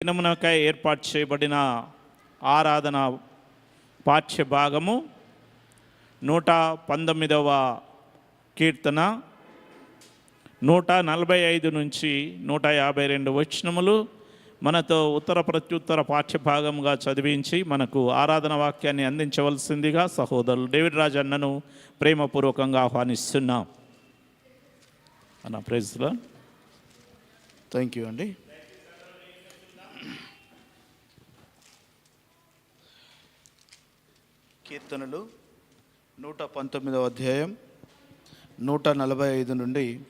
దినమునకై ఏర్పాటు చేయబడిన ఆరాధన పాఠ్య భాగము నూట పంతొమ్మిదవ కీర్తన నూట నలభై ఐదు నుంచి నూట యాభై రెండు వచనములు మనతో ఉత్తర ప్రత్యుత్తర పాఠ్య భాగంగా చదివించి మనకు ఆరాధన వాక్యాన్ని అందించవలసిందిగా సహోదరులు డేవిడ్ రాజ్ అన్నను ప్రేమపూర్వకంగా ఆహ్వానిస్తున్నాం. అన్న ప్రైజ్లో థ్యాంక్ యూ అండి. కీర్తనలు నూట పంతొమ్మిదవ అధ్యాయం నూట నలభై ఐదు నుండి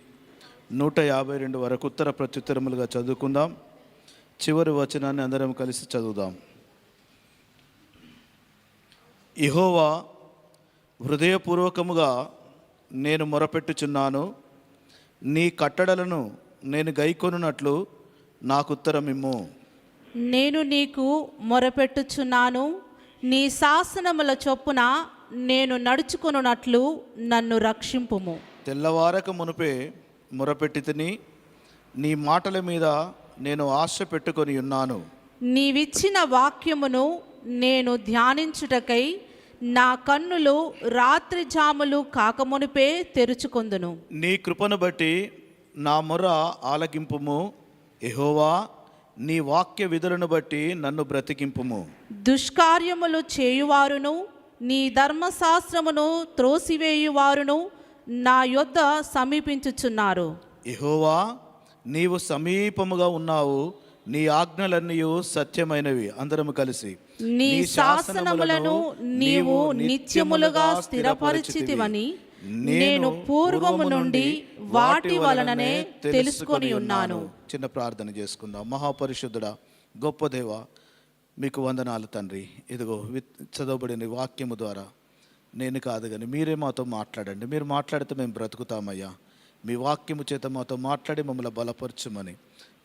నూట యాభై రెండు వరకు ఉత్తర ప్రత్యుత్తరములుగా చదువుకుందాం. చివరి వచనాన్ని అందరం కలిసి చదువుదాం. ఇహోవా హృదయపూర్వకముగా నేను మొరపెట్టుచున్నాను. నీ కట్టడలను నేను గైకొనున్నట్లు నాకు ఉత్తరమిమ్ము. నేను నీకు మొరపెట్టుచున్నాను. నీ శాసనముల చొప్పున నేను నడుచుకొనున్నట్లు నన్ను రక్షింపుము. తెల్లవారక మునుపే మొరపెట్టి తిని నీ మాటల మీద నేను ఆశ పెట్టుకొని ఉన్నాను. నీవిచ్చిన వాక్యమును నేను ధ్యానించుటకై నా కన్నులు రాత్రి జాములు కాకమునుపే తెరుచుకొందును. నీ కృపను బట్టి నా మొర ఆలకింపుము. ఎహోవా నీ వాక్య విధులను బట్టి నన్ను బ్రతికింపుము. దుష్కార్యములు చేయువారును నీ ధర్మశాస్త్రమును త్రోసివేయువారును నా యొద్ద సమీపించుచున్నారు. ఎహోవా నీవు సమీపముగా ఉన్నావు నీ ఆజ్ఞలన్నీ సత్యమైనవి. అందరము కలిసి నీ శాసనములను నీవు నిత్యములుగా స్థిరపరిచితివని నేను పూర్వము నుండి వాటి వలననే తెలుసుకొని ఉన్నాను. చిన్న ప్రార్థన చేసుకుందాం. మహాపరిశుద్ధుడా గొప్ప దేవ మీకు వందనాలు తండ్రి. ఇదిగో చదవబడిన వాక్యము ద్వారా నేను కాదు కానీ మీరే మాతో మాట్లాడండి. మీరు మాట్లాడితే మేము బ్రతుకుతామయ్యా. మీ వాక్యము చేత మాతో మాట్లాడి మమ్మల్ని బలపరచమని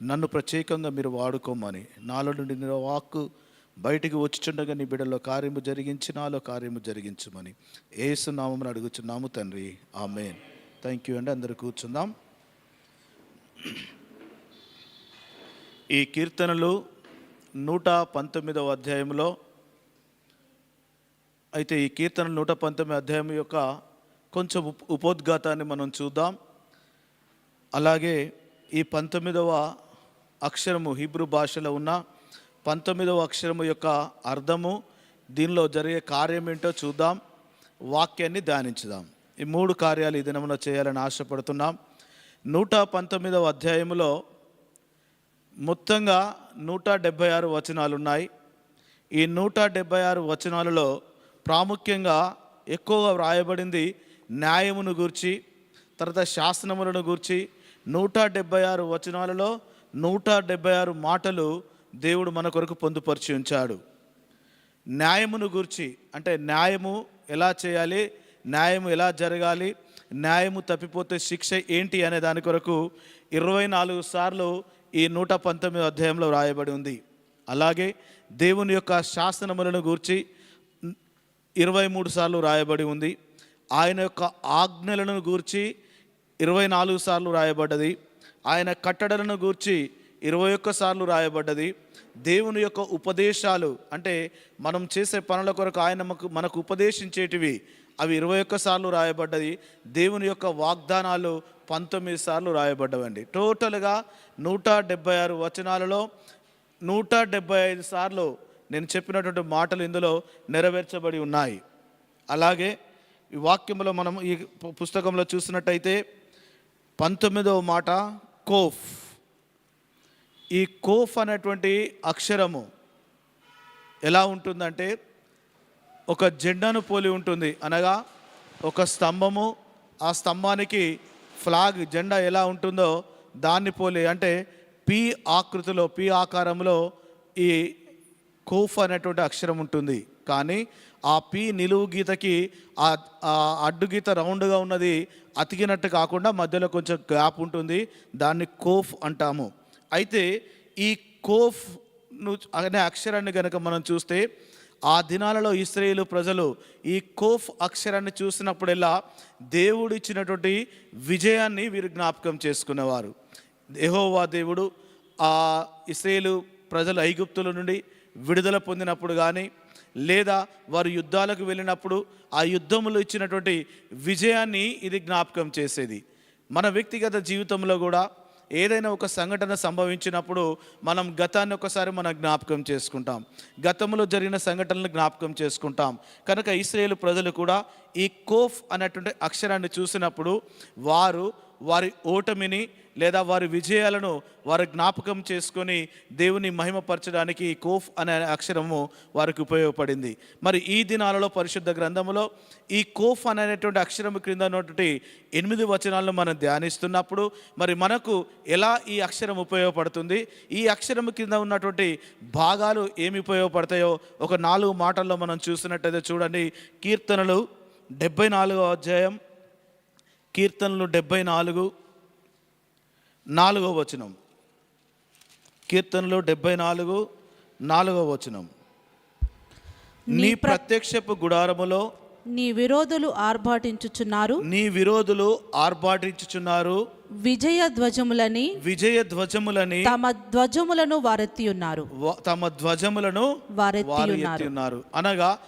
నన్ను ప్రత్యేకంగా మీరు వాడుకోమని నాలో నుండి వాక్కు బయటికి వచ్చుచుండగా నీ బిడ్డలో కార్యము జరిగించి నాలో కార్యము జరిగించమని. ఏసు అడుగుచున్నాము తండ్రి. ఆమెన్. థ్యాంక్ యూ అండి. అందరు కూర్చుందాం. ఈ కీర్తనలు నూట పంతొమ్మిదవ అధ్యాయంలో అయితే ఈ కీర్తన నూట పంతొమ్మిది అధ్యాయం యొక్క కొంచెం ఉప ఉపోద్ఘాతాన్ని మనం చూద్దాం. అలాగే ఈ పంతొమ్మిదవ అక్షరము హీబ్రూ భాషలో ఉన్న పంతొమ్మిదవ అక్షరము యొక్క అర్థము దీనిలో జరిగే కార్యం ఏంటో చూద్దాం. వాక్యాన్ని ధ్యానించుదాం. ఈ మూడు కార్యాలు ఈ దినమున చేయాలని ఆశపడుతున్నాం. నూట పంతొమ్మిదవ అధ్యాయములో మొత్తంగా నూట డెబ్భై ఆరు వచనాలు ఉన్నాయి ఈ నూట డెబ్భై ఆరు వచనాలలో ప్రాముఖ్యంగా ఎక్కువగా వ్రాయబడింది న్యాయమును గూర్చి తర్వాత శాసనములను గూర్చి నూట డెబ్భై ఆరు వచనాలలో నూట డెబ్భై ఆరు మాటలు దేవుడు మన కొరకు పొందుపరిచి ఉంచాడు. న్యాయమును గూర్చి అంటే న్యాయము ఎలా చేయాలి న్యాయము ఎలా జరగాలి న్యాయము తప్పిపోతే శిక్ష ఏంటి అనే దాని కొరకు ఇరవై నాలుగు సార్లు ఈ నూట పంతొమ్మిది అధ్యాయంలో రాయబడి ఉంది. అలాగే దేవుని యొక్క శాసనములను గూర్చి ఇరవై మూడు సార్లు రాయబడి ఉంది. ఆయన యొక్క ఆజ్ఞలను గూర్చి ఇరవై నాలుగు సార్లు రాయబడ్డది. ఆయన కట్టడలను గూర్చి ఇరవై ఒక్క సార్లు రాయబడ్డది. దేవుని యొక్క ఉపదేశాలు అంటే మనం చేసే పనుల కొరకు ఆయన మనకు మనకు ఉపదేశించేటివి అవి ఇరవై ఒక్క సార్లు రాయబడ్డది. దేవుని యొక్క వాగ్దానాలు పంతొమ్మిది సార్లు రాయబడ్డవండి. టోటల్గా నూట డెబ్బై ఆరు వచనాలలో నూట డెబ్బై ఐదు సార్లు నేను చెప్పినటువంటి మాటలు ఇందులో నెరవేర్చబడి ఉన్నాయి. అలాగే ఈ వాక్యంలో మనం ఈ పుస్తకంలో చూసినట్టయితే పంతొమ్మిదవ మాట కోఫ్. ఈ కోఫ్ అనేటువంటి అక్షరము ఎలా ఉంటుందంటే ఒక జెండాను పోలి ఉంటుంది. అనగా ఒక స్తంభము ఆ స్తంభానికి ఫ్లాగ్ జెండా ఎలా ఉంటుందో దాన్ని పోలి అంటే పి ఆకృతిలో పి ఆకారంలో ఈ కోఫ్ అనేటువంటి అక్షరం ఉంటుంది. కానీ ఆ పి నిలువు గీతకి ఆ అడ్డు గీత రౌండ్గా ఉన్నది అతికినట్టు కాకుండా మధ్యలో కొంచెం గ్యాప్ ఉంటుంది. దాన్ని కోఫ్ అంటాము. అయితే ఈ కోఫ్ అనే అక్షరాన్ని కనుక మనం చూస్తే ఆ దినాలలో ఇస్రాయేలు ప్రజలు ఈ కోఫ్ అక్షరాన్ని చూసినప్పుడెల్లా దేవుడు ఇచ్చినటువంటి విజయాన్ని వీరు జ్ఞాపకం చేసుకునేవారు. దేహోవా దేవుడు ఆ ఇస్రాయేలు ప్రజలు ఐగుప్తుల నుండి విడుదల పొందినప్పుడు కానీ లేదా వారు యుద్ధాలకు వెళ్ళినప్పుడు ఆ యుద్ధములు ఇచ్చినటువంటి విజయాన్ని ఇది జ్ఞాపకం చేసేది. మన వ్యక్తిగత జీవితంలో కూడా ఏదైనా ఒక సంఘటన సంభవించినప్పుడు మనం గతాన్ని ఒకసారి మనం జ్ఞాపకం చేసుకుంటాం. గతంలో జరిగిన సంఘటనలు జ్ఞాపకం చేసుకుంటాం. కనుక ఇస్రాయేల్ ప్రజలు కూడా ఈ కోఫ్ అనేటువంటి అక్షరాన్ని చూసినప్పుడు వారు వారి ఓటమిని లేదా వారి విజయాలను వారు జ్ఞాపకం చేసుకొని దేవుని మహిమపరచడానికి కోఫ్ అనే అక్షరము వారికి ఉపయోగపడింది. మరి ఈ దినాలలో పరిశుద్ధ గ్రంథములో ఈ కోఫ్ అనేటువంటి అక్షరము క్రింద ఉన్నటువంటి ఎనిమిది వచనాలను మనం ధ్యానిస్తున్నప్పుడు మరి మనకు ఎలా ఈ అక్షరం ఉపయోగపడుతుంది? ఈ అక్షరము కింద ఉన్నటువంటి భాగాలు ఏమి ఉపయోగపడతాయో ఒక నాలుగు మాటల్లో మనం చూసినట్టయితే చూడండి. కీర్తనలు డెబ్బై నాలుగో అధ్యాయం. కీర్తనలు డెబ్బై నాలుగు. నాలుగో వచనం. కీర్తనలు డెబ్బై నాలుగు నాలుగో వచనం. నీ ప్రత్యక్షపు గుడారములో నీ విరోధులు ఆర్భాటించుచున్నారు. నీ విరోధులు ఆర్భాటించుచున్నారు. విజయ ధ్వజములని విజయ ధ్వజములని తమ ధ్వజములను వారెత్తి ఉన్నారు తమ ధ్వజములను వారెత్తి వారు ఉన్నారు అనగా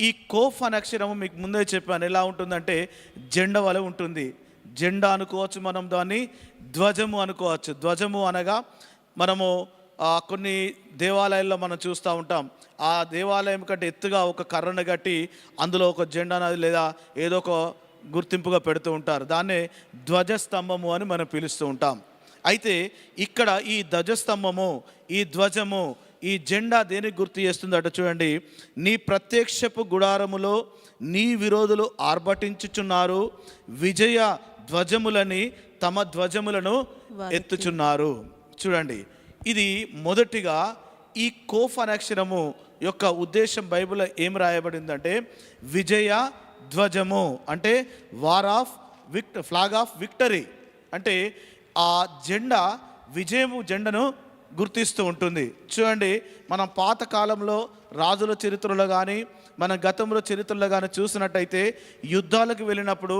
ఈ కోఫ్ అనే అక్షరము మీకు ముందే చెప్పాను. ఎలా ఉంటుందంటే జెండా వలె ఉంటుంది. జెండా అనుకోవచ్చు మనం దాన్ని ధ్వజము అనుకోవచ్చు. ధ్వజము అనగా మనము కొన్ని దేవాలయాల్లో మనం చూస్తూ ఉంటాం. ఆ దేవాలయం కంటే ఎత్తుగా ఒక కర్రను కట్టి అందులో ఒక జెండా లేదా ఏదో ఒక గుర్తింపుగా పెడుతూ ఉంటారు. దాన్నే ధ్వజస్తంభము అని మనం పిలుస్తూ ఉంటాం. అయితే ఇక్కడ ఈ ధ్వజస్తంభము ఈ ధ్వజము ఈ జెండా దేనికి గుర్తు చేస్తుందట చూడండి. నీ ప్రత్యక్షపు గుడారములో నీ విరోధులు ఆర్భటించుచున్నారు. విజయ ధ్వజములని తమ ధ్వజములను ఎత్తుచున్నారు. చూడండి ఇది మొదటిగా ఈ కోఫ్ అనే అక్షరము యొక్క ఉద్దేశం బైబిల్లో ఏం రాయబడిందంటే విజయ ధ్వజము అంటే వార్ ఆఫ్ విక్ట ఫ్లాగ్ ఆఫ్ విక్టరీ. అంటే ఆ జెండా విజయము జెండను గుర్తిస్తూ ఉంటుంది. చూడండి మనం పాత కాలంలో రాజుల చరిత్రలో కానీ మన గతంలో చరిత్రలో కానీ చూసినట్టయితే యుద్ధాలకు వెళ్ళినప్పుడు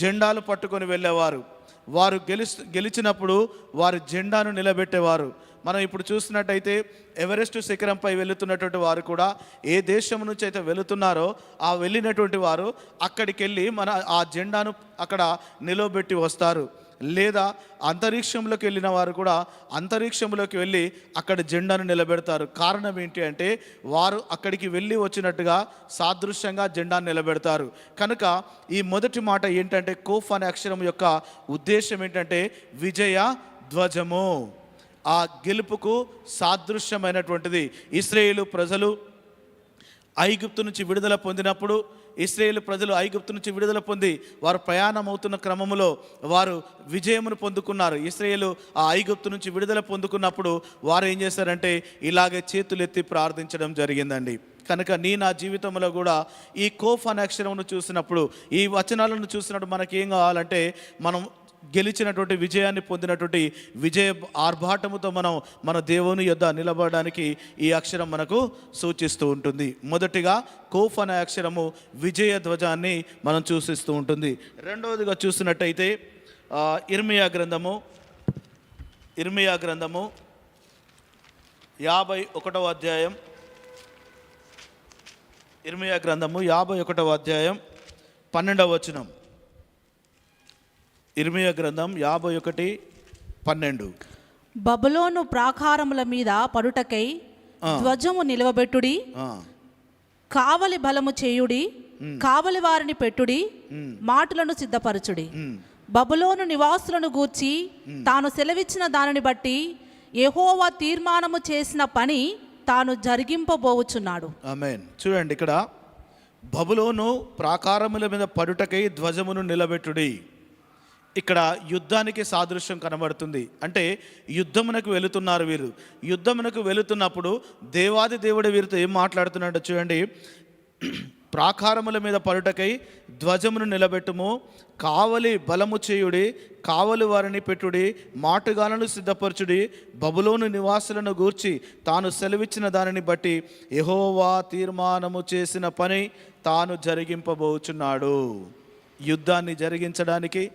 జెండాలు పట్టుకొని వెళ్ళేవారు. వారు గెలి గెలిచినప్పుడు వారి జెండాను నిలబెట్టేవారు. మనం ఇప్పుడు చూసినట్టయితే ఎవరెస్ట్ శిఖరంపై వెళుతున్నటువంటి వారు కూడా ఏ దేశం నుంచి అయితే వెళుతున్నారో ఆ వెళ్ళినటువంటి వారు అక్కడికి వెళ్ళి మన ఆ జెండాను అక్కడ నిలవబెట్టి వస్తారు. లేదా అంతరిక్షంలోకి వెళ్ళిన వారు కూడా అంతరిక్షంలోకి వెళ్ళి అక్కడ జెండాను నిలబెడతారు. కారణం ఏంటి అంటే వారు అక్కడికి వెళ్ళి వచ్చినట్టుగా సాదృశ్యంగా జెండాను నిలబెడతారు. కనుక ఈ మొదటి మాట ఏంటంటే కోఫ్ అనే అక్షరం యొక్క ఉద్దేశం ఏంటంటే విజయ ధ్వజము. ఆ గెలుపుకు సాదృశ్యమైనటువంటిది. ఇస్రాయేలు ప్రజలు ఐగుప్తు నుంచి విడుదల పొందినప్పుడు ఇస్రాయేల్ ప్రజలు ఐగుప్తు నుంచి విడుదల పొంది వారు ప్రయాణం అవుతున్న క్రమంలో వారు విజయమును పొందుకున్నారు. ఇస్రాయేలు ఆ ఐగుప్తు నుంచి విడుదల పొందుకున్నప్పుడు వారు ఏం చేశారంటే ఇలాగే చేతులెత్తి ప్రార్థించడం జరిగిందండి. కనుక నీ నా జీవితంలో కూడా ఈ కోఫ్ అనే అక్షరమును చూసినప్పుడు ఈ వచనాలను చూసినప్పుడు మనకి ఏం కావాలంటే మనం గెలిచినటువంటి విజయాన్ని పొందినటువంటి విజయ ఆర్భాటముతో మనం మన దేవుని యొద్ద నిలబడడానికి ఈ అక్షరం మనకు సూచిస్తూ ఉంటుంది. మొదటిగా కోఫ్ అనే అక్షరము విజయ ధ్వజాన్ని మనం సూచిస్తూ ఉంటుంది. రెండవదిగా చూసినట్టయితే ఇర్మియా గ్రంథము ఇర్మియా గ్రంథము యాభై ఒకటవ అధ్యాయం. ఇర్మియా గ్రంథము యాభై ఒకటవ అధ్యాయం పన్నెండవ వచనం. ఇర్మియా గ్రంథం యాభై ఒకటి పన్నెండు. బబులోను ప్రాకారముల మీద పడుటకై ధ్వజము నిలవబెట్టుడి కావలి బలము చేయుడి కావలి వారిని పెట్టుడి మాటలను సిద్ధపరచుడి. బబులోను నివాసులను గూర్చి తాను సెలవిచ్చిన దానిని బట్టి యెహోవా తీర్మానము చేసిన పని తాను జరిగింపబోవుచున్నాడు. చూడండి ఇక్కడ బబులోను ప్రాకారముల మీద పడుటకై ధ్వజమును నిలబెట్టుడి. ఇక్కడ యుద్ధానికి సాదృశ్యం కనబడుతుంది. అంటే యుద్ధమునకు వెళుతున్నారు వీరు. యుద్ధమునకు వెళుతున్నప్పుడు దేవాది దేవుడు వీరితో ఏం మాట్లాడుతున్నాడో చూడండి. ప్రాకారముల మీద పరుటకై ధ్వజమును నిలబెట్టుము. కావలి బలము చేయుడి కావలి వారిని పెట్టుడి మాటుగాలను సిద్ధపరచుడి బబులోను నివాసులను గూర్చి తాను సెలవిచ్చిన దానిని బట్టి ఎహోవా తీర్మానము చేసిన పని తాను జరిగింపబోచున్నాడు. యుద్ధాన్ని జరిగించడానికి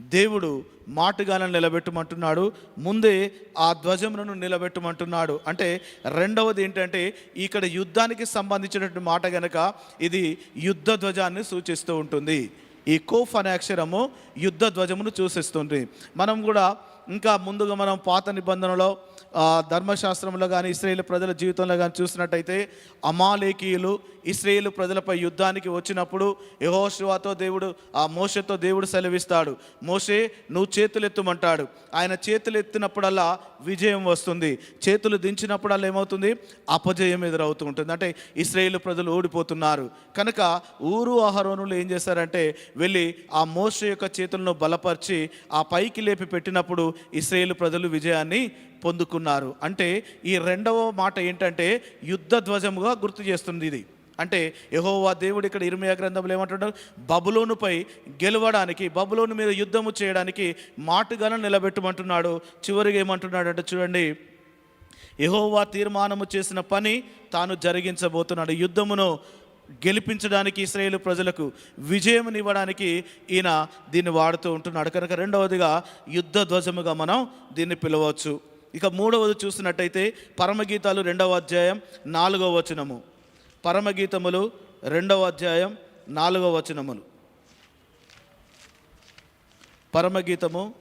దేవుడు మాటుగాలను నిలబెట్టమంటున్నాడు ముందే ఆ ధ్వజములను నిలబెట్టమంటున్నాడు. అంటే రెండవది ఏంటంటే ఇక్కడ యుద్ధానికి సంబంధించినటువంటి మాట గనక ఇది యుద్ధ ధ్వజాన్ని సూచిస్తూ ఉంటుంది. ఈ కోఫ్ అనే అక్షరము యుద్ధ ధ్వజమును సూచిస్తుంది. మనం కూడా ఇంకా ముందుగా మనం పాత నిబంధనలో ధర్మశాస్త్రంలో కానీ ఇస్రాయేల్ ప్రజల జీవితంలో కానీ చూసినట్టయితే అమాలేకీయులు ఇస్రాయేల్ ప్రజలపై యుద్ధానికి వచ్చినప్పుడు యహోశివాతో దేవుడు ఆ మోషతో దేవుడు సెలవిస్తాడు. మోషే నువ్వు చేతులు ఎత్తుమంటాడు ఆయన చేతులు ఎత్తినప్పుడల్లా విజయం వస్తుంది. చేతులు దించినప్పుడల్లా ఏమవుతుంది? అపజయం ఎదురవుతూ ఉంటుంది. అంటే ఇస్రాయేల్ ప్రజలు ఓడిపోతున్నారు. కనుక ఊరు ఆహరోనులు ఏం చేశారంటే వెళ్ళి ఆ మోష యొక్క చేతులను బలపరిచి ఆ పైకి లేపి పెట్టినప్పుడు ఇస్రాయేల్ ప్రజలు విజయాన్ని పొందుకున్నారు. అంటే ఈ రెండవ మాట ఏంటంటే యుద్ధ ధ్వజముగా గుర్తు చేస్తుంది ఇది. అంటే యహోవా దేవుడు ఇక్కడ ఇర్మియా గ్రంథంలో ఏమంటున్నాడు? బబులోనుపై గెలవడానికి బబులోను మీద యుద్ధము చేయడానికి మాటుగాను నిలబెట్టమంటున్నాడు. చివరిగా ఏమంటున్నాడు అంటే చూడండి యహోవా తీర్మానము చేసిన పని తాను జరిగించబోతున్నాడు. యుద్ధమును గెలిపించడానికి ఇస్రాయేల్ ప్రజలకు విజయమునివ్వడానికి ఈయన దీన్ని వాడుతూ ఉంటున్నాడు. కనుక రెండవదిగా యుద్ధ ధ్వజముగా మనం దీన్ని పిలవచ్చు. ఇక మూడవది చూసినట్టయితే పరమగీతాలు రెండవ అధ్యాయం నాలుగవ వచనము. పరమగీతములు రెండవ అధ్యాయం నాలుగవ వచనములు. పరమగీతము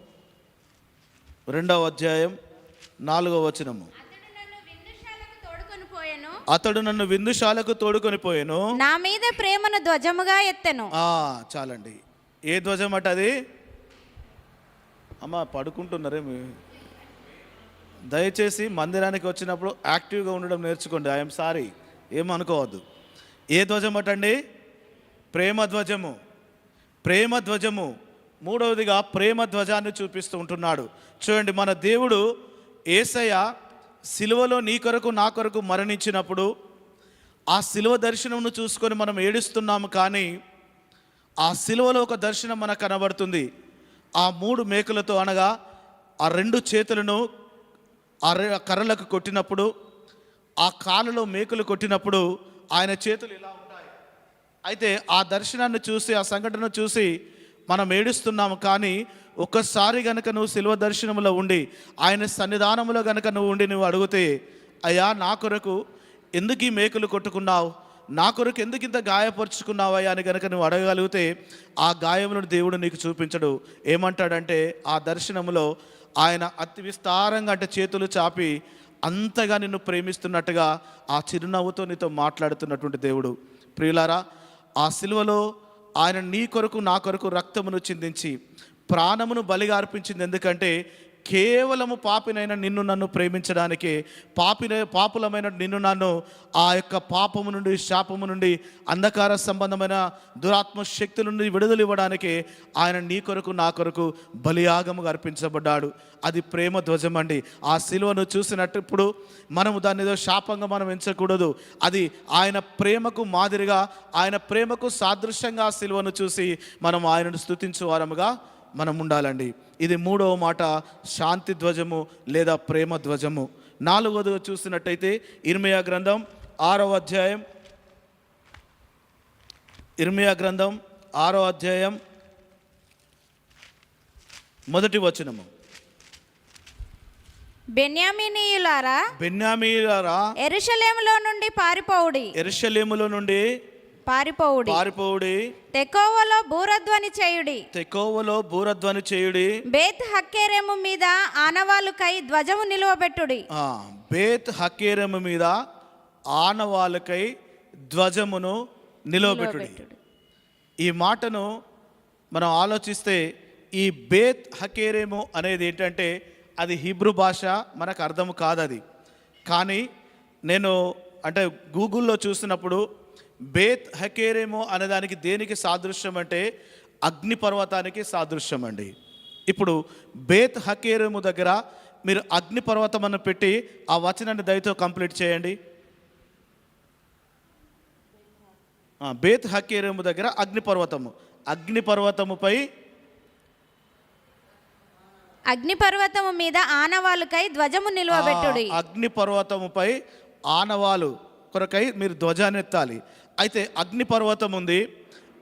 రెండవ అధ్యాయం నాలుగవ వచనము. అతడు నన్ను విందుశాలకు తోడుకొని పోయెను. నా మీద ప్రేమను ధ్వజముగా ఎత్తెను. ఆ, చాలండి. ఏ ధ్వజం అట అది? అమ్మ పడుకుంటున్నారే మీ దయచేసి మందిరానికి వచ్చినప్పుడు యాక్టివ్గా ఉండడం నేర్చుకోండి. I'm sorry. ఏమనుకోవద్దు ఏ ధ్వజం అటండి? ప్రేమ ధ్వజము. ప్రేమ ధ్వజము. మూడవదిగా ప్రేమ ధ్వజాన్ని చూపిస్తూ ఉంటున్నాడు. చూడండి మన దేవుడు ఏసయ్య సిలువలో నీ కొరకు నా కొరకు మరణించినప్పుడు ఆ సిలువ దర్శనమును చూసుకొని మనం ఏడుస్తున్నాము కానీ ఆ సిలువలో ఒక దర్శనం మనకు కనబడుతుంది. ఆ మూడు మేకలతో అనగా ఆ రెండు చేతులను ఆ రె- కర్రలకు కొట్టినప్పుడు ఆ కాళ్ళలో మేకలు కొట్టినప్పుడు ఆయన చేతులు ఇలా ఉంటాయి అయితే ఆ దర్శనాన్ని చూసి ఆ సంఘటనను చూసి మనం ఏడుస్తున్నాము కానీ ఒక్కసారి గనక నువ్వు శిల్వ దర్శనంలో ఉండి ఆయన సన్నిధానంలో గనక నువ్వు ఉండి నువ్వు అడిగితే అయ్యా నా కొరకు ఎందుకు ఈ మేకులు కొట్టుకున్నావు? నా కొరకు ఎందుకు ఇంత గాయపరుచుకున్నావయ్యా అని గనక నువ్వు అడగగలిగితే ఆ గాయములను దేవుడు నీకు చూపించడు. ఏమంటాడంటే ఆ దర్శనములో ఆయన అతి విస్తారంగా అంటే చేతులు చాపి అంతగా నిన్ను ప్రేమిస్తున్నట్టుగా ఆ చిరునవ్వుతో నీతో మాట్లాడుతున్నటువంటి దేవుడు. ప్రియులారా ఆ సిలువలో ఆయన నీ కొరకు నా కొరకు రక్తమును చిందించి ప్రాణమును బలిగా అర్పించింది. ఎందుకంటే కేవలము పాపినైన నిన్ను నన్ను ప్రేమించడానికి పాపిన పాపులమైన నిన్ను నన్ను ఆ యొక్క పాపము నుండి శాపము నుండి అంధకార సంబంధమైన దురాత్మ శక్తుల నుండి విడుదల ఇవ్వడానికి ఆయన నీ కొరకు నా కొరకు బలియాగముగా అర్పించబడ్డాడు. అది ప్రేమ ధ్వజం అండి. ఆ సిలువను చూసినప్పుడు మనము దాన్ని ఏదో శాపంగా మనం ఎంచకూడదు. అది ఆయన ప్రేమకు మాదిరిగా ఆయన ప్రేమకు సాదృశ్యంగా ఆ సిలువను చూసి మనం ఆయనను స్తుతించు వారముగా మనం ఉండాలండి ఇది మూడవ మాట శాంతి ధ్వజము లేదా ప్రేమ ధ్వజము. నాలుగవదిగా చూసినట్టయితే ఇర్మియా గ్రంథం ఆరో అధ్యాయం. ఇర్మియా గ్రంథం ఆరో అధ్యాయం. మొదటి వచనము. బెన్యామీనీయులారా బెన్యామీలారా ఎరుషలేములో నుండి పారిపోవుడి. ఎరుషలేములో నుండి పారిపోవుడి. పారిపోవుడి. తెకోవలో బూరధ్వని చేయుడి. తెకోవలో బూరధ్వని చేయుడి. బేత్ హక్కేరెము మీద ఆనవాలుకై ధ్వజము నిలువబెట్టుడి. బేత్ హకేరము మీద ఆనవాళ్ళకై ధ్వజమును నిలువబెట్టుడి. ఈ మాటను మనం ఆలోచిస్తే ఈ బేత్ హకేరేము అనేది ఏంటంటే అది హిబ్రూ భాష మనకు అర్థం కాదు అది కానీ నేను అంటే గూగుల్లో చూసినప్పుడు బేత్ హకేరేమో అనేదానికి దేనికి సాదృశ్యం అంటే అగ్ని పర్వతానికి సాదృశ్యం అండి. ఇప్పుడు బేత్ హకేరేము దగ్గర మీరు అగ్ని పర్వతం అని పెట్టి ఆ వచనాన్ని దయతో కంప్లీట్ చేయండి. బేత్ హకేరేము దగ్గర అగ్నిపర్వతము అగ్నిపర్వతముపై అగ్నిపర్వతము మీద ఆనవాలుకై ధ్వజము నిలువబెట్టుడి. అగ్నిపర్వతముపై ఆనవాలు కొరకై మీరు ధ్వజాన్ని ఎత్తాలి. అయితే అగ్నిపర్వతం ఉంది.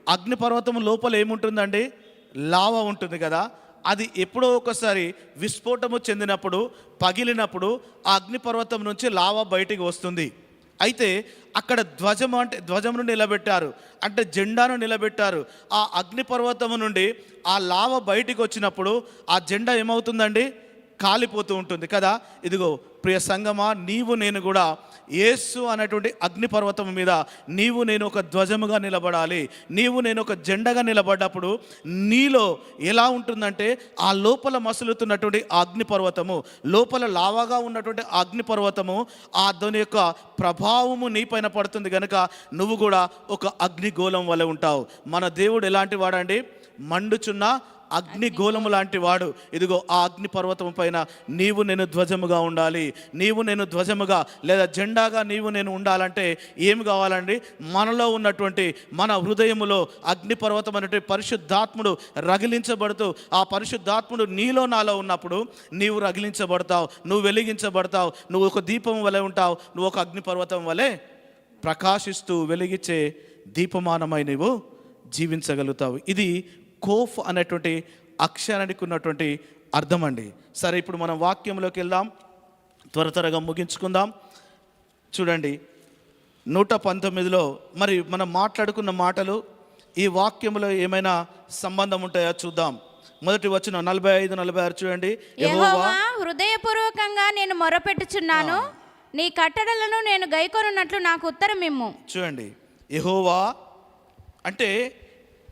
అగ్నిపర్వతం లోపల ఏముంటుందండి? లావా ఉంటుంది కదా. అది ఎప్పుడో ఒకసారి విస్ఫోటము చెందినప్పుడు పగిలినప్పుడు ఆ అగ్నిపర్వతం నుంచి లావా బయటికి వస్తుంది. అయితే అక్కడ ధ్వజం అంటే ధ్వజమును నిలబెట్టారు. అంటే జెండాను నిలబెట్టారు. ఆ అగ్నిపర్వతము నుండి ఆ లావ బయటికి వచ్చినప్పుడు ఆ జెండా ఏమవుతుందండి? కాలిపోతూ ఉంటుంది కదా. ఇదిగో ప్రియ సంగమా నీవు నేను కూడా యేసు అనేటువంటి అగ్నిపర్వతం మీద నీవు నేను ఒక ధ్వజముగా నిలబడాలి నీవు నేను ఒక జెండగా నిలబడ్డప్పుడు నీలో ఎలా ఉంటుందంటే ఆ లోపల మసులుతున్నటువంటి అగ్నిపర్వతము లోపల లావాగా ఉన్నటువంటి అగ్నిపర్వతము ఆ దాని యొక్క ప్రభావము నీపైన పడుతుంది కనుక నువ్వు కూడా ఒక అగ్నిగోళం వలె ఉంటావు. మన దేవుడు ఎలాంటి వాడండి? మండుచున్న అగ్నిగోళము లాంటి వాడు. ఇదిగో ఆ అగ్ని పర్వతం పైన నీవు నేను ధ్వజముగా ఉండాలి. నీవు నేను ధ్వజముగా లేదా జెండాగా నీవు నేను ఉండాలంటే ఏమి కావాలండి? మనలో ఉన్నటువంటి మన హృదయములో అగ్ని పర్వతం అనేటువంటి పరిశుద్ధాత్ముడు రగిలించబడుతూ ఆ పరిశుద్ధాత్ముడు నీలో నాలో ఉన్నప్పుడు నీవు రగిలించబడతావు నువ్వు వెలిగించబడతావు నువ్వు ఒక దీపం వలె ఉంటావు నువ్వు ఒక అగ్ని పర్వతం వలె ప్రకాశిస్తూ వెలిగించే దీపమానమై నువ్వు జీవించగలుగుతావు. ఇది కోఫ్ అనేటువంటి అక్షరానికి ఉన్నటువంటి అర్థం అండి సరే ఇప్పుడు మనం వాక్యంలోకి వెళ్దాం. త్వర త్వరగా ముగించుకుందాం. చూడండి నూట పంతొమ్మిదిలో మరి మనం మాట్లాడుకున్న మాటలు ఈ వాక్యంలో ఏమైనా సంబంధం ఉంటాయా చూద్దాం. మొదటి వచ్చిన నలభై ఐదు నలభై ఆరు చూడండి. హృదయపూర్వకంగా నేను మొరపెట్టుచున్నాను. నీ కట్టడలను నేను గైకొనున్నట్లు నాకు ఉత్తరం ఇమ్ము చూడండి యెహోవా అంటే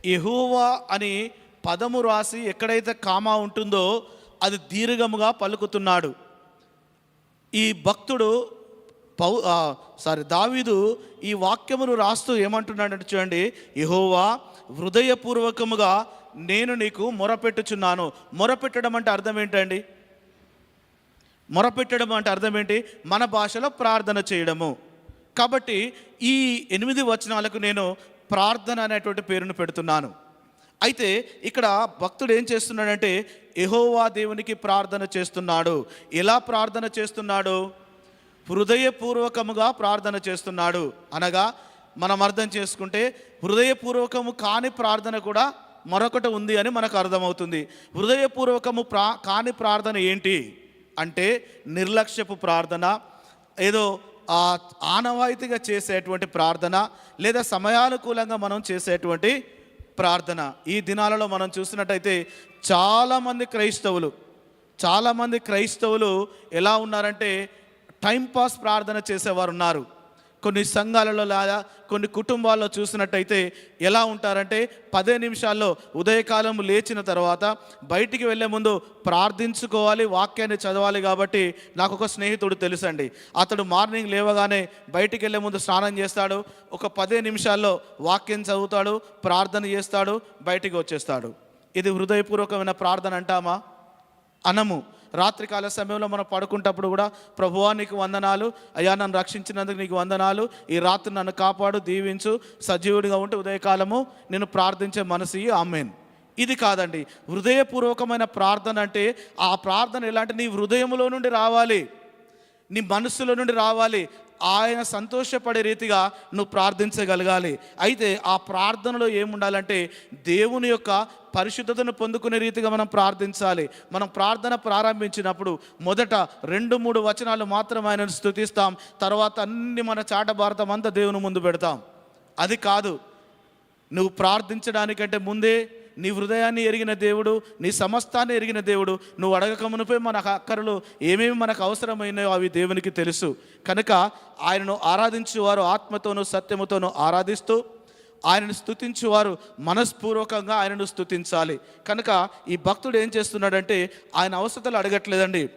యెహోవా అని పదము రాసి ఎక్కడైతే కామా ఉంటుందో అది దీర్ఘముగా పలుకుతున్నాడు. ఈ భక్తుడు పౌ సారీ దావీదు ఈ వాక్యమును రాస్తూ ఏమంటున్నాడంటే చూడండి యహోవా హృదయపూర్వకముగా నేను నీకు మొరపెట్టుచున్నాను. మొరపెట్టడం అంటే అర్థం ఏంటండి? మొరపెట్టడం అంటే అర్థం ఏంటి? మన భాషలో ప్రార్థన చేయడము. కాబట్టి ఈ ఎనిమిది వచనాలకు నేను ప్రార్థన అనేటువంటి పేరును పెడుతున్నాను. అయితే ఇక్కడ భక్తుడు ఏం చేస్తున్నాడంటే ఎహోవా దేవునికి ప్రార్థన చేస్తున్నాడు. ఎలా ప్రార్థన చేస్తున్నాడు? హృదయపూర్వకముగా ప్రార్థన చేస్తున్నాడు. అనగా మనం అర్థం చేసుకుంటే హృదయపూర్వకము కాని ప్రార్థన కూడా మరొకటి ఉంది అని మనకు అర్థమవుతుంది. హృదయపూర్వకము ప్రా కాని ప్రార్థన ఏంటి? అంటే నిర్లక్ష్యపు ప్రార్థన. ఏదో ఆ ఆనవాయితీగా చేసేటువంటి ప్రార్థన లేదా సమయానుకూలంగా మనం చేసేటువంటి ప్రార్థన. ఈ దినాలలో మనం చూసినట్టయితే చాలామంది క్రైస్తవులు చాలామంది క్రైస్తవులు ఎలా ఉన్నారంటే టైంపాస్ ప్రార్థన చేసేవారు ఉన్నారు కొన్ని సంఘాలలో లేదా కొన్ని కుటుంబాల్లో చూసినట్టయితే ఎలా ఉంటారంటే పదే నిమిషాల్లో ఉదయకాలం లేచిన తర్వాత బయటికి వెళ్ళే ముందు ప్రార్థించుకోవాలి వాక్యాన్ని చదవాలి కాబట్టి నాకు ఒక స్నేహితుడు తెలుసండి. అతడు మార్నింగ్ లేవగానే బయటికి వెళ్ళే ముందు స్నానం చేస్తాడు ఒక పదే నిమిషాల్లో వాక్యం చదువుతాడు ప్రార్థన చేస్తాడు బయటికి వచ్చేస్తాడు. ఇది హృదయపూర్వకమైన ప్రార్థన అంటామా? అనము. రాత్రికాల సమయంలో మనం పడుకుంటప్పుడు కూడా ప్రభువా నీకు వందనాలు. అయ్యా నన్ను రక్షించినందుకు నీకు వందనాలు. ఈ రాత్రి నన్ను కాపాడు దీవించు సజీవుడిగా ఉంటే ఉదయకాలము నేను ప్రార్థించే మనసు. ఆమెన్. ఇది కాదండి. హృదయపూర్వకమైన ప్రార్థన అంటే ఆ ప్రార్థన ఎలాంటి నీ హృదయంలో నుండి రావాలి. నీ మనస్సులో నుండి రావాలి. ఆయన సంతోషపడే రీతిగా నువ్వు ప్రార్థించగలగాలి. అయితే ఆ ప్రార్థనలో ఏముండాలంటే దేవుని యొక్క పరిశుద్ధతను పొందుకునే రీతిగా మనం ప్రార్థించాలి. మనం ప్రార్థన ప్రారంభించినప్పుడు మొదట రెండు మూడు వచనాలు మాత్రం ఆయనను స్థుతిస్తాం తర్వాత అన్ని మన చాట భారతం అంతా దేవుని ముందు పెడతాం. అది కాదు. నువ్వు ప్రార్థించడానికంటే ముందే నీ హృదయాన్ని ఎరిగిన దేవుడు నీ సమస్తాన్ని ఎరిగిన దేవుడు. నువ్వు అడగకమునిపై మన అక్కరలు ఏమేమి మనకు అవసరమైనాయో అవి దేవునికి తెలుసు. కనుక ఆయనను ఆరాధించేవారు ఆత్మతోనూ సత్యముతోనూ ఆరాధిస్తూ ఆయనను స్థుతించేవారు మనస్పూర్వకంగా ఆయనను స్థుతించాలి కనుక ఈ భక్తుడు ఏం చేస్తున్నాడంటే ఆయన అవసరతలు అడగట్లేదండి.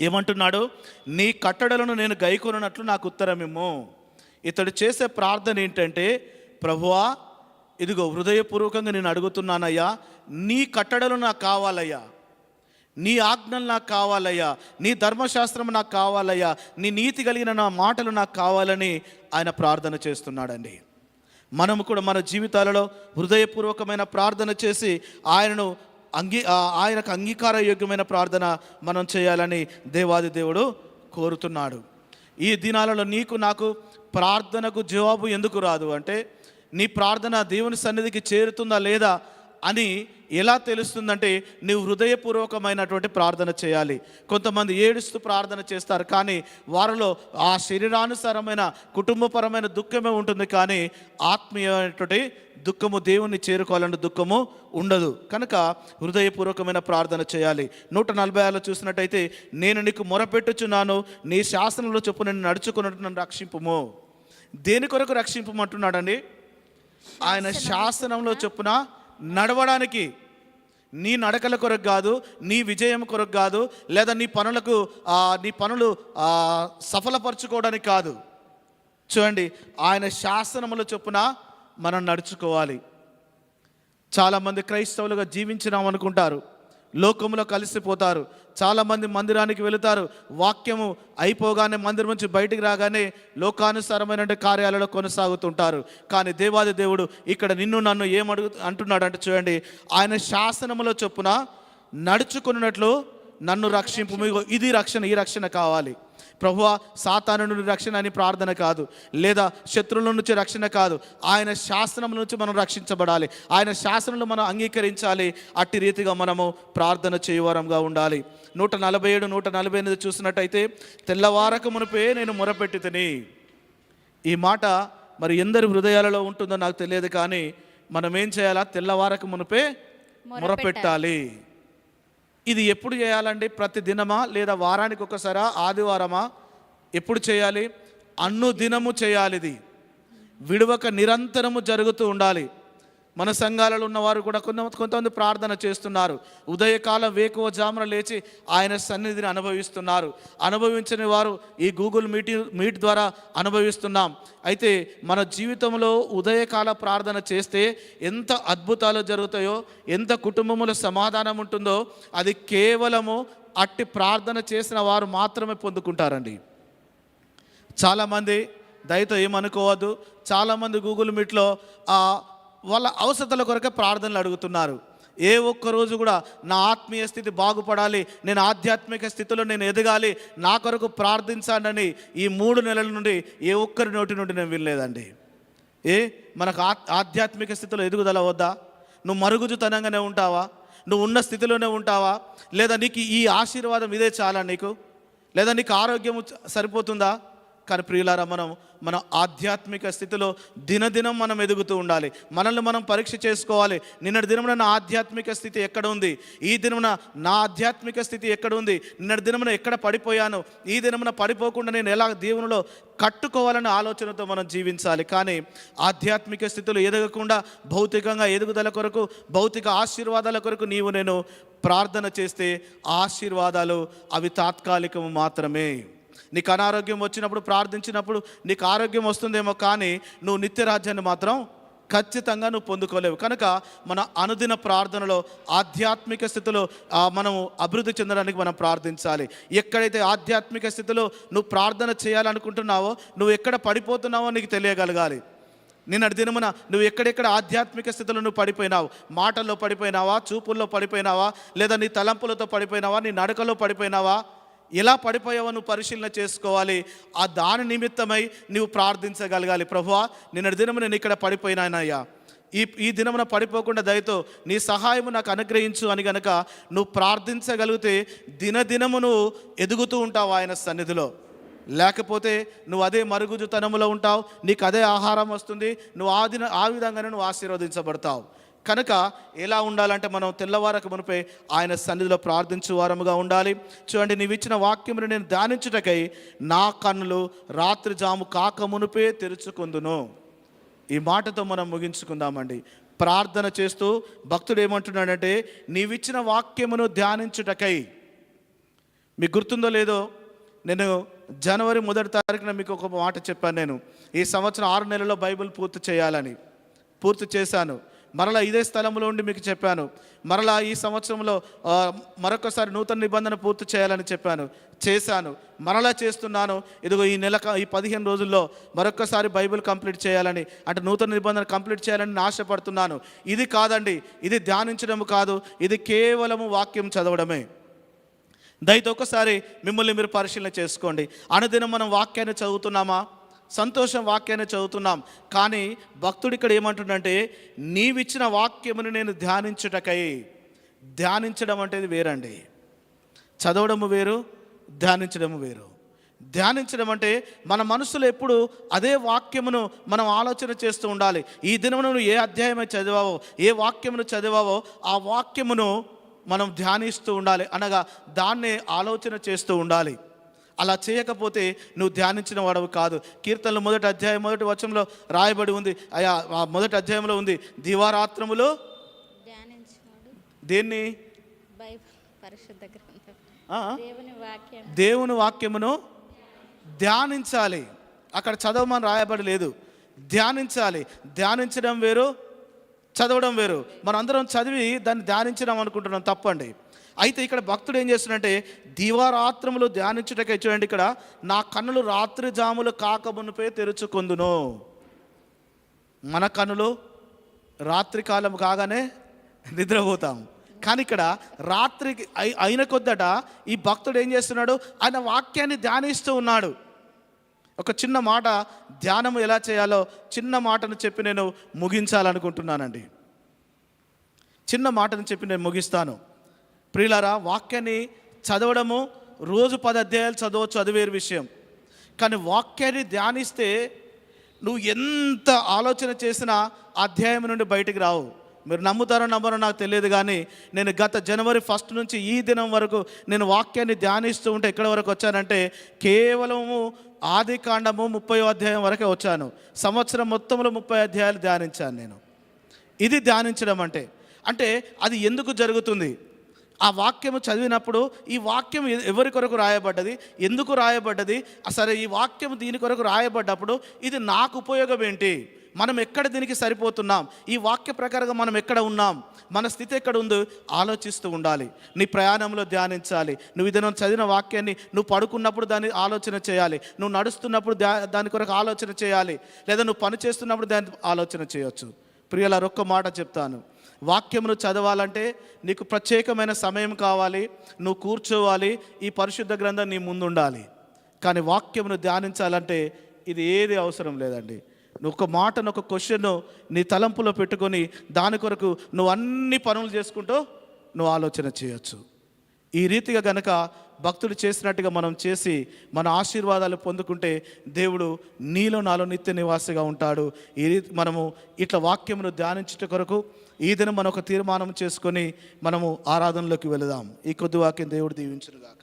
ఏమంటున్నాడు? నీ కట్టడలను నేను గైకొనట్లు నాకు ఉత్తరమిమ్ము. ఇతడు చేసే ప్రార్థన ఏంటంటే ప్రభువా ఇదిగో హృదయపూర్వకంగా నేను అడుగుతున్నానయ్యా నీ కట్టడలు నాకు కావాలయ్యా. నీ ఆజ్ఞలు నాకు కావాలయ్యా. నీ ధర్మశాస్త్రం నాకు కావాలయ్యా. నీ నీతి కలిగిన నా మాటలు నాకు కావాలని ఆయన ప్రార్థన చేస్తున్నాడండి. మనము కూడా మన జీవితాలలో హృదయపూర్వకమైన ప్రార్థన చేసి ఆయనను అంగీ ఆయనకు అంగీకార యోగ్యమైన ప్రార్థన మనం చేయాలని దేవాది దేవుడు కోరుతున్నాడు. ఈ దినాలలో నీకు నాకు ప్రార్థనకు జవాబు ఎందుకు రాదు అంటే నీ ప్రార్థన దేవుని సన్నిధికి చేరుతుందా లేదా అని ఎలా తెలుస్తుందంటే నీవు హృదయపూర్వకమైనటువంటి ప్రార్థన చేయాలి. కొంతమంది ఏడుస్తూ ప్రార్థన చేస్తారు కానీ వారిలో ఆ శరీరానుసారమైన కుటుంబపరమైన దుఃఖమే ఉంటుంది కానీ ఆత్మీయమైనటువంటి దుఃఖము దేవుణ్ణి చేరుకోవాలన్న దుఃఖము ఉండదు. కనుక హృదయపూర్వకమైన ప్రార్థన చేయాలి. నూట నలభై ఆరులో చూసినట్టయితే నేను నీకు మొరపెట్టుచున్నాను నీ శాసనంలో చెప్పు నేను నడుచుకున్నట్టు నన్ను రక్షింపుము. దేని కొరకు రక్షింపమంటున్నాడండి? ఆయన శాసనంలో చొప్పున నడవడానికి నీ నడకల కొరకు కాదు నీ విజయం కొరకు కాదు లేదా నీ పనులకు నీ పనులు సఫలపరచుకోవడానికి కాదు. చూడండి ఆయన శాసనముల చొప్పున మనం నడుచుకోవాలి. చాలామంది క్రైస్తవులుగా జీవించినాం అనుకుంటారు లోకంలో కలిసిపోతారు. చాలామంది మందిరానికి వెళుతారు. వాక్యము అయిపోగానే మందిరం నుంచి బయటికి రాగానే లోకానుసారమైన కార్యాలలో కొనసాగుతుంటారు. కానీ దేవాది దేవుడు ఇక్కడ నిన్ను నన్ను ఏమడుగు అంటున్నాడు అంటే చూడండి ఆయన శాసనములో చొప్పున నడుచుకున్నట్లు నన్ను రక్షింపు. ఇగో ఇది రక్షణ ఈ రక్షణ కావాలి. ప్రభువా సాతాను నుండి రక్షణ అని ప్రార్థన కాదు. లేదా శత్రువుల నుంచి రక్షణ కాదు. ఆయన శాసనం నుంచి మనం రక్షించబడాలి. ఆయన శాసనంలో మనం అంగీకరించాలి. అట్టి రీతిగా మనము ప్రార్థన చేయవరంగా ఉండాలి. నూట నలభై ఏడు నూట నలభై ఎనిమిది చూసినట్టయితే తెల్లవారక మునిపే నేను మొరపెట్టి తిని ఈ మాట మరి ఎందరి హృదయాలలో ఉంటుందో నాకు తెలియదు కానీ మనం ఏం చేయాలా? తెల్లవారక మునిపే మొరపెట్టాలి. ఇది ఎప్పుడు చేయాలండి? ప్రతి దినమా? లేదా వారానికి ఒకసారా? ఆదివారమా? ఎప్పుడు చేయాలి? అన్ను దినము చేయాలి ఇది విడవక నిరంతరము జరుగుతూ ఉండాలి. మన సంఘాలలో ఉన్నవారు కూడా కొంత కొంతమంది ప్రార్థన చేస్తున్నారు. ఉదయకాలం వేకువ జామున లేచి ఆయన సన్నిధిని అనుభవిస్తున్నారు. అనుభవించని వారు ఈ గూగుల్ మీటింగ్ మీట్ ద్వారా అనుభవిస్తున్నాం. అయితే మన జీవితంలో ఉదయకాల ప్రార్థన చేస్తే ఎంత అద్భుతాలు జరుగుతాయో ఎంత కుటుంబముల సమాధానం ఉంటుందో అది కేవలము అట్టి ప్రార్థన చేసిన వారు మాత్రమే పొందుకుంటారండి. చాలామంది దయతో ఏమనుకోవద్దు. చాలామంది గూగుల్ మీట్లో ఆ, వాళ్ళ అవసరతల కొరకే ప్రార్థనలు అడుగుతున్నారు. ఏ ఒక్క రోజు కూడా నా ఆత్మీయ స్థితి బాగుపడాలి నేను ఆధ్యాత్మిక స్థితిలో నేను ఎదగాలి నా కొరకు ప్రార్థించాలని ఈ మూడు నెలల నుండి ఏ ఒక్కరి నోటి నుండి నేను వినలేదండి. ఏ? మనకు ఆధ్యాత్మిక స్థితిలో ఎదుగుదల వద్దా? నువ్వు మరుగుజుతనంగానే ఉంటావా? నువ్వు ఉన్న స్థితిలోనే ఉంటావా? లేదా నీకు ఈ ఆశీర్వాదం ఇదే చాలా నీకు? లేదా నీకు ఆరోగ్యం సరిపోతుందా? కానీ ప్రియులారా మనం మన ఆధ్యాత్మిక స్థితిలో దినదినం మనం ఎదుగుతూ ఉండాలి. మనల్ని మనం పరీక్ష చేసుకోవాలి. నిన్నటి దినమున నా ఆధ్యాత్మిక స్థితి ఎక్కడ ఉంది? ఈ దినమున నా ఆధ్యాత్మిక స్థితి ఎక్కడ ఉంది? నిన్నటి దినమున ఎక్కడ పడిపోయాను? ఈ దినమున పడిపోకుండా నేను ఎలా దేవునిలో కట్టుకోవాలనే ఆలోచనతో మనం జీవించాలి. కానీ ఆధ్యాత్మిక స్థితిలో ఎదగకుండా భౌతికంగా ఎదుగుదల కొరకు భౌతిక ఆశీర్వాదాల కొరకు నీవు నేను ప్రార్థన చేస్తే ఆశీర్వాదాలు అవి తాత్కాలికము మాత్రమే. నీకు అనారోగ్యం వచ్చినప్పుడు ప్రార్థించినప్పుడు నీకు ఆరోగ్యం వస్తుందేమో కానీ నువ్వు నిత్యరాజ్యాన్ని మాత్రం ఖచ్చితంగా నువ్వు పొందుకోలేవు. కనుక మన అనుదిన ప్రార్థనలో ఆధ్యాత్మిక స్థితిలో మనం మనము అభివృద్ధి చెందడానికి మనం ప్రార్థించాలి. ఎక్కడైతే ఆధ్యాత్మిక స్థితిలో నువ్వు ప్రార్థన చేయాలనుకుంటున్నావో నువ్వు ఎక్కడ పడిపోతున్నావో నీకు తెలియగలగాలి. నిన్నటి దినమున నువ్వు ఎక్కడెక్కడ ఆధ్యాత్మిక స్థితిలో నువ్వు పడిపోయినావు? మాటల్లో పడిపోయినావా? చూపుల్లో పడిపోయినావా? లేదా నీ తలంపులతో పడిపోయినావా? నీ నడకలో పడిపోయినావా? ఎలా పడిపోయావో నువ్వు పరిశీలన చేసుకోవాలి. ఆ దాని నిమిత్తమై నువ్వు ప్రార్థించగలగాలి. ప్రభువా నిన్నటి దినము నేను ఇక్కడ పడిపోయినానయ్యా. ఈ ఈ దినమున పడిపోకుండా దయతో నీ సహాయము నాకు అనుగ్రహించు అని గనక నువ్వు ప్రార్థించగలిగితే దినదినము నువ్వు ఎదుగుతూ ఉంటావు ఆయన సన్నిధిలో. లేకపోతే నువ్వు అదే మరుగుజుతనములో ఉంటావు. నీకు అదే ఆహారం వస్తుంది. నువ్వు ఆ దిన ఆ విధంగానే నువ్వు ఆశీర్వదించబడతావు. కనుక ఎలా ఉండాలంటే మనం తెల్లవారకు మునిపై ఆయన సన్నిధిలో ప్రార్థించు వారముగా ఉండాలి. చూడండి నీవు ఇచ్చిన వాక్యమును నేను ధ్యానించుటకై నా కన్నులు రాత్రి జాము కాక మునిపే తెరుచుకుందును. ఈ మాటతో మనం ముగించుకుందామండి. ప్రార్థన చేస్తూ భక్తుడు ఏమంటున్నాడంటే నీవిచ్చిన వాక్యమును ధ్యానించుటకై. మీకు గుర్తుందో లేదో నేను జనవరి మొదటి తారీఖున మీకు ఒక మాట చెప్పాను నేను. ఈ సంవత్సరం ఆరు నెలల్లో బైబిల్ పూర్తి చేయాలని పూర్తి చేశాను. మరలా ఇదే స్థలంలో ఉండి మీకు చెప్పాను. మరలా ఈ సంవత్సరంలో మరొకసారి నూతన నిబంధన పూర్తి చేయాలని చెప్పాను. చేశాను. మరలా చేస్తున్నాను. ఇదిగో ఈ నెల ఈ పదిహేను రోజుల్లో మరొకసారి బైబిల్ కంప్లీట్ చేయాలని అంటే నూతన నిబంధన కంప్లీట్ చేయాలని ఆశపడుతున్నాను. ఇది కాదండి. ఇది ధ్యానించడం కాదు. ఇది కేవలము వాక్యం చదవడమే. దయతో ఒకసారి మిమ్మల్ని మీరు పరిశీలన చేసుకోండి. అనుదినం మనం వాక్యాన్ని చదువుతున్నామా? సంతోషం వాక్యాన్ని చదువుతున్నాం. కానీ భక్తుడు ఇక్కడ ఏమంటుండంటే నీవిచ్చిన వాక్యమును నేను ధ్యానించుటకై. ధ్యానించడం అంటే వేరండి. చదవడము వేరు ధ్యానించడము వేరు. ధ్యానించడం అంటే మన మనసులో ఎప్పుడు అదే వాక్యమును మనం ఆలోచన చేస్తూ ఉండాలి. ఈ దినమును నువ్వు ఏ అధ్యాయమై చదివావో ఏ వాక్యమును చదివావో ఆ వాక్యమును మనం ధ్యానిస్తూ ఉండాలి అనగా దాన్నే ఆలోచన చేస్తూ ఉండాలి. అలా చేయకపోతే నువ్వు ధ్యానించిన వాడవు కాదు. కీర్తనలు మొదటి అధ్యాయం మొదటి వచనంలో రాయబడి ఉంది. అయా ఆ మొదటి అధ్యాయంలో ఉంది. దివారాత్రములు దేన్ని? దేవుని వాక్యం దేవుని వాక్యమును ధ్యానించాలి. అక్కడ చదవమని రాయబడి లేదు. ధ్యానించాలి. ధ్యానించడం వేరు చదవడం వేరు. మనందరం చదివి దాన్ని ధ్యానించడం అనుకుంటున్నాం. తప్పండి. అయితే ఇక్కడ భక్తుడు ఏం చేస్తున్నాడంటే దివారాత్రములు ధ్యానించుటకై చూడండి ఇక్కడ నా కన్నులు రాత్రి జాములు కాకమునిపై తెరుచుకుందును. మన కన్నులు రాత్రి కాలం కాగానే నిద్రపోతాం. కానీ ఇక్కడ రాత్రి అయి- అయిన కొద్దట ఈ భక్తుడు ఏం చేస్తున్నాడు ఆయన వాక్యాన్ని ధ్యానిస్తూ ఉన్నాడు. ఒక చిన్న మాట ధ్యానం ఎలా చేయాలో చిన్న మాటను చెప్పి నేను ముగించాలనుకుంటున్నానండి. చిన్న మాటను చెప్పి నేను ముగిస్తాను. ప్రియులారా వాక్యాన్ని చదవడము రోజు పది అధ్యాయాలు చదవచ్చు అది వేరు విషయం. కానీ వాక్యాన్ని ధ్యానిస్తే నువ్వు ఎంత ఆలోచన చేసినా అధ్యాయం నుండి బయటికి రావు. మీరు నమ్ముతారో నమ్మరో నాకు తెలియదు కానీ నేను గత జనవరి ఫస్ట్ నుంచి ఈ దినం వరకు నేను వాక్యాన్ని ధ్యానిస్తూ ఉంటే ఎక్కడి వరకు వచ్చానంటే కేవలము ఆది కాండము ముప్పై అధ్యాయం వరకే వచ్చాను. సంవత్సరం మొత్తంలో ముప్పై అధ్యాయాలు ధ్యానించాను నేను. ఇది ధ్యానించడం అంటే అంటే అది ఎందుకు జరుగుతుంది? ఆ వాక్యము చదివినప్పుడు ఈ వాక్యం ఎవరి కొరకు రాయబడ్డది? ఎందుకు రాయబడ్డది? సరే ఈ వాక్యం దీని కొరకు రాయబడ్డప్పుడు ఇది నాకు ఉపయోగం ఏంటి? మనం ఎక్కడ దీనికి సరిపోతున్నాం? ఈ వాక్య ప్రకారంగా మనం ఎక్కడ ఉన్నాం? మన స్థితి ఎక్కడ ఉందో? ఆలోచిస్తూ ఉండాలి. నీ ప్రయాణంలో ధ్యానించాలి. నువ్వు ఇది చదివిన వాక్యాన్ని నువ్వు పడుకున్నప్పుడు దాన్ని ఆలోచన చేయాలి. నువ్వు నడుస్తున్నప్పుడు దాని కొరకు ఆలోచన చేయాలి. లేదా నువ్వు పని చేస్తున్నప్పుడు దాని ఆలోచన చేయొచ్చు. ప్రియుల ఒక్క మాట చెప్తాను. వాక్యమును చదవాలంటే నీకు ప్రత్యేకమైన సమయం కావాలి నువ్వు కూర్చోవాలి ఈ పరిశుద్ధ గ్రంథం నీ ముందు ఉండాలి కానీ వాక్యమును ధ్యానించాలంటే ఇది ఏది అవసరం లేదండి. నువ్వు ఒక మాటను ఒక క్వశ్చన్ను నీ తలంపులో పెట్టుకొని దాని కొరకు నువ్వు అన్ని పనులు చేసుకుంటూ నువ్వు ఆలోచన చేయొచ్చు. ఈ రీతిగా గనక భక్తులు చేసినట్టుగా మనం చేసి మన ఆశీర్వాదాలు పొందుకుంటే దేవుడు నీలో నాలో నిత్య నివాసిగా ఉంటాడు. ఈ రీతి మనము ఇట్లా వాక్యమును ధ్యానించుట కొరకు ఈ దినం మనం ఒక తీర్మానం చేసుకొని మనము ఆరాధనలోకి వెళదాం. ఈ కొద్ది వాక్యం దేవుడు దీవించునుగాక.